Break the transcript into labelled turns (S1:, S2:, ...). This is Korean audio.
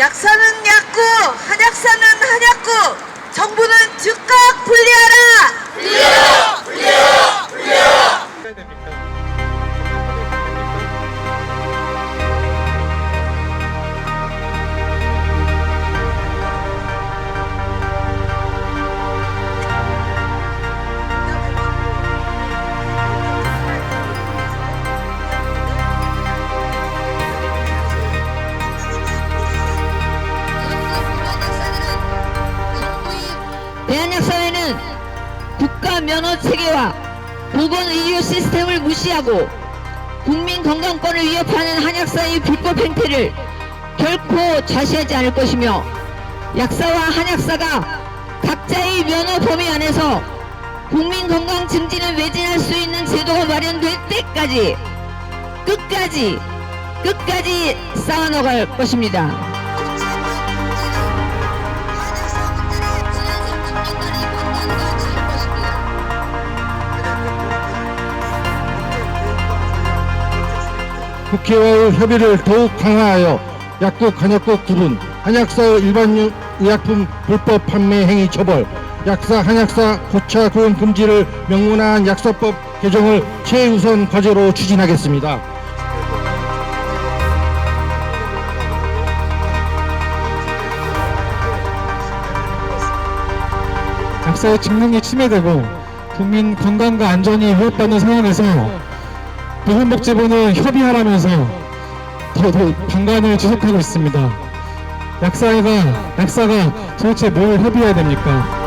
S1: 약사는 약구, 한약사는 한약구, 정부는 즉각 분리하라!
S2: 해야
S3: 국가 면허 체계와 보건 의료 시스템을 무시하고 국민 건강권을 위협하는 한약사의 불법 행태를 결코 좌시하지 않을 것이며 약사와 한약사가 각자의 면허 범위 안에서 국민 건강 증진을 매진할 수 있는 제도가 마련될 때까지 끝까지 끝까지 쌓아나갈 것입니다.
S4: 국회와의 협의를 더욱 강화하여 약국, 한약국 구분, 한약사의 일반 유- 의약품 불법 판매 행위 처벌, 약사, 한약사 고차 구분 금지를 명문화한 약사법 개정을 최우선 과제로 추진하겠습니다.
S2: 약사의 직능이 침해되고 국민 건강과 안전이 위협받는 상황에서 보건복지부는 협의하라면서 더, 더 방관을 지속하고 있습니다. 약사가 약사가 도대체 뭘 협의해야 됩니까?